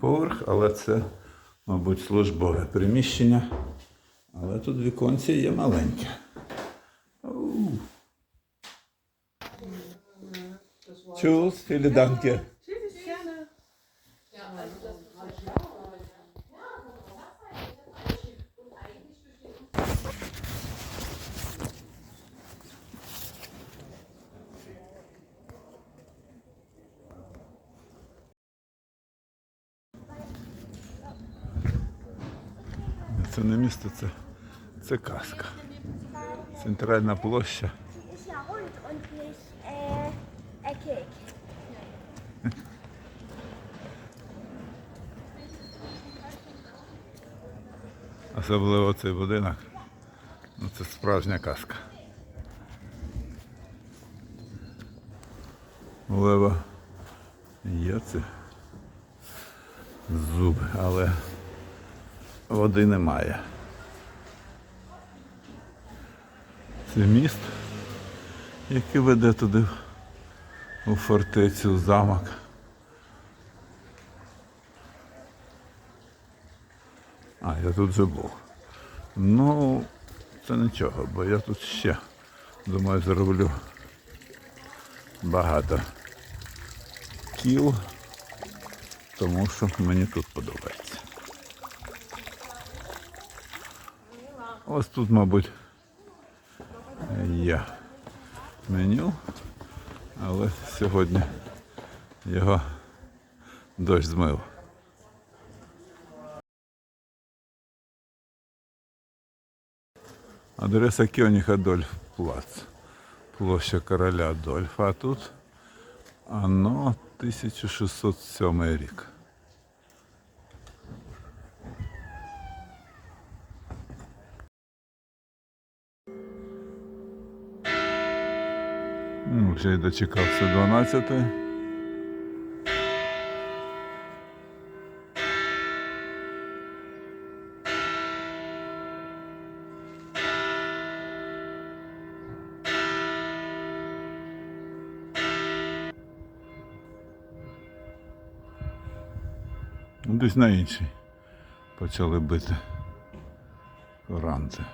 Поверх, але це, мабуть, службове приміщення. Але тут віконці є маленьке. Чус, філіданки. Це не місто, це, це казка. Центральна площа. Особливо цей будинок. Ну, це справжня казка. Лева є це зуби, але води немає. Це міст, який веде туди у фортецю, у замок. А, я тут вже був. Ну, це нічого, бо я тут ще, думаю, зароблю багато кіл, тому що мені тут подобається. Ось тут, мабуть, є меню, але сьогодні його дощ змив. Адреса Кьоніг Адольф Плац. Площа короля Адольфа. А тут ано 1607 рік. Ну, вже й дочекався 12. Ну, Десь на інший почали бити коранти.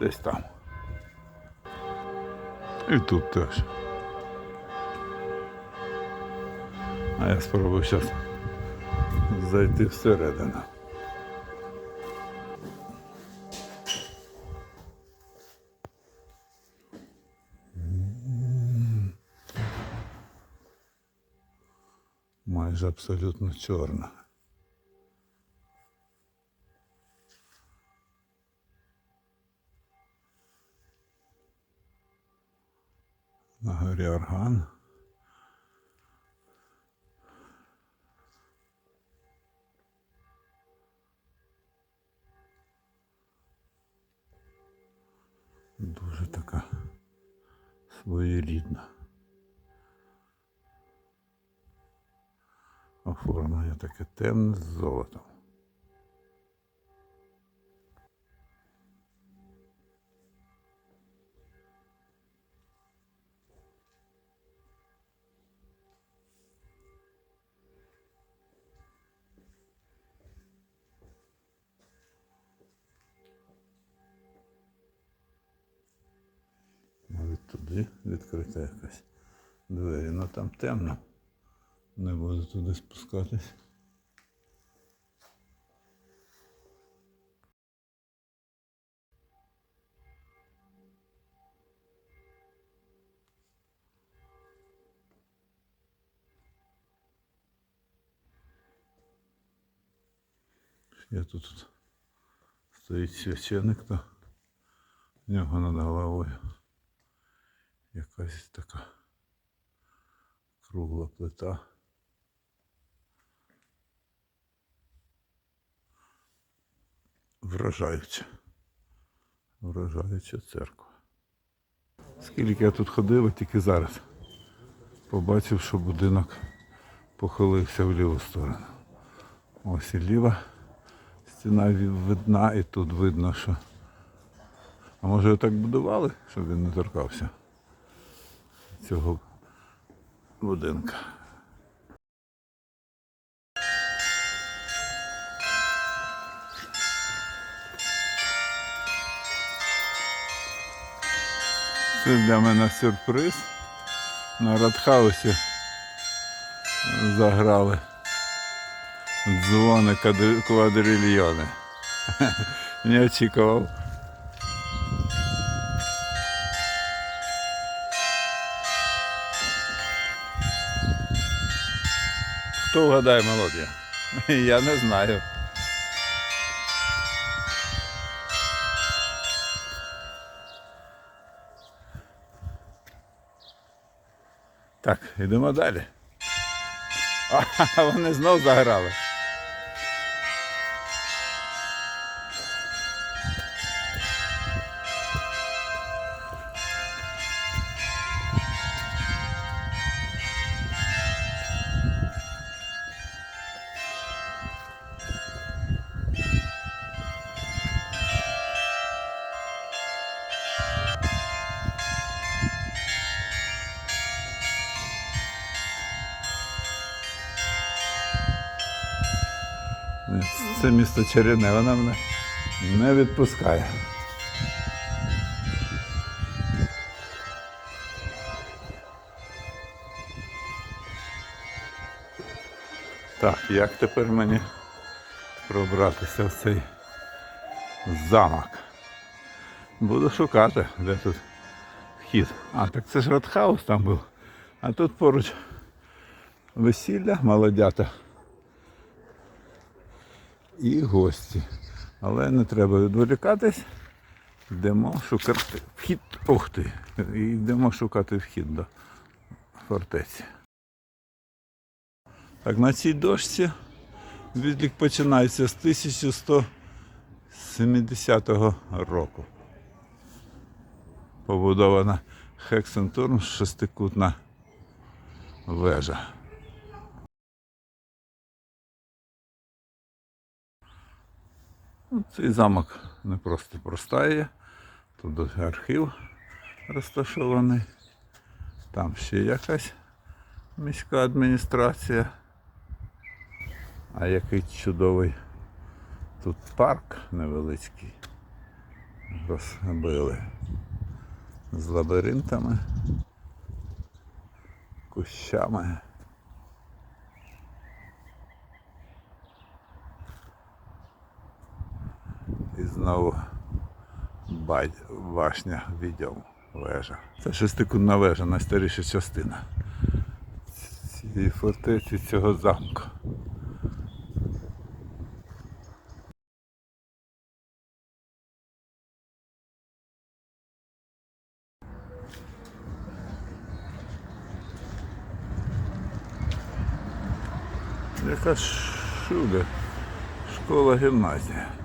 Десь там. І тут теж. А я спробую зараз зайти всередину. Майже абсолютно чорна. На орган. Дуже така своєрідна. Оформлення таке темне з золотом. Навіть відкрита якась двері, ну там темно. Не буду туди спускатись. Я тут стоїть священик, то в нього над головою якась така кругла плита. Вражаюча. Вражаюча церква. Скільки я тут ходив, тільки зараз побачив, що будинок похилився в ліву сторону. Ось і ліва стіна видна, і тут видно, що. А може так будували, щоб він не торкався цього будинка. Це для мене сюрприз. На радхаусі заграли дзвони квадрильйони. Не очікував. Хто вгадає мелодію? Я не знаю. Так, йдемо далі. А, вони знов заграли. Це місто чарівне, вона мене не відпускає. Так, як тепер мені пробратися в цей замок? Буду шукати, де тут вхід. А, так це ж Радхаус там був. А тут поруч весілля, молодята і гості. Але не треба відволікатись. Йдемо шукати вхід. Ух ти! Йдемо шукати вхід до фортеці. Так, на цій дошці відлік починається з 1170 року. Побудована Хексентурм шестикутна вежа. Ну, Цей замок не просто простає. Тут архів розташований. Там ще якась міська адміністрація. А який чудовий тут парк невеличкий. Розбили з лабіринтами, кущами. І знову башня відьом вежа. Це шестикутна вежа, найстаріша частина цієї фортеці цього замку. Яка шуля, школа гімназія.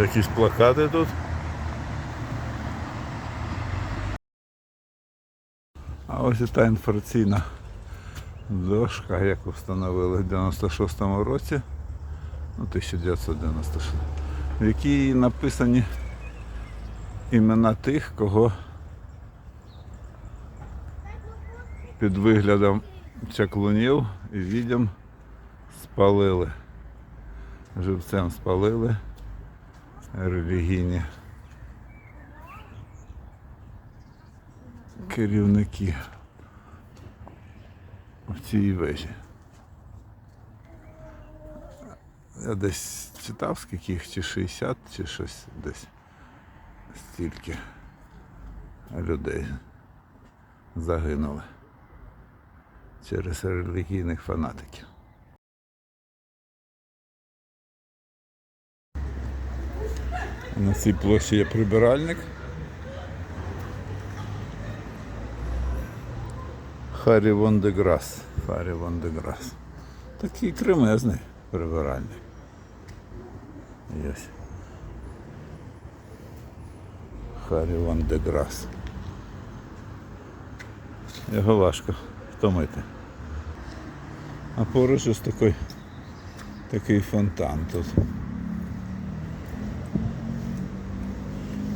Якісь плакати тут. А ось і та інформаційна дошка, яку встановили в 96-му році, ну 1996, в якій написані імена тих, кого під виглядом чаклунів і відьом спалили. Живцем спалили релігійні керівники в цій вежі. Я десь читав, скільки їх, чи 60, чи щось десь стільки людей загинули через релігійних фанатиків. На цій площі є прибиральник. Харі Вон де Грас. Харі Вон де Грас. Такий кремезний прибиральник. Єсь. Харі Вон де. Його важко втомити. А поруч ось такий, такий фонтан тут.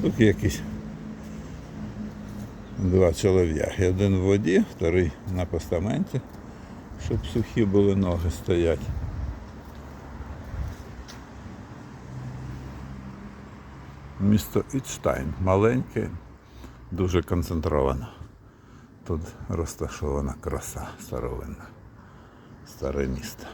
Тут якісь два чолов'яги. Один в воді, вторий на постаменті, щоб сухі були ноги стоять. Місто Ітштайн маленьке, дуже концентровано. Тут розташована краса старовинна, старе місто.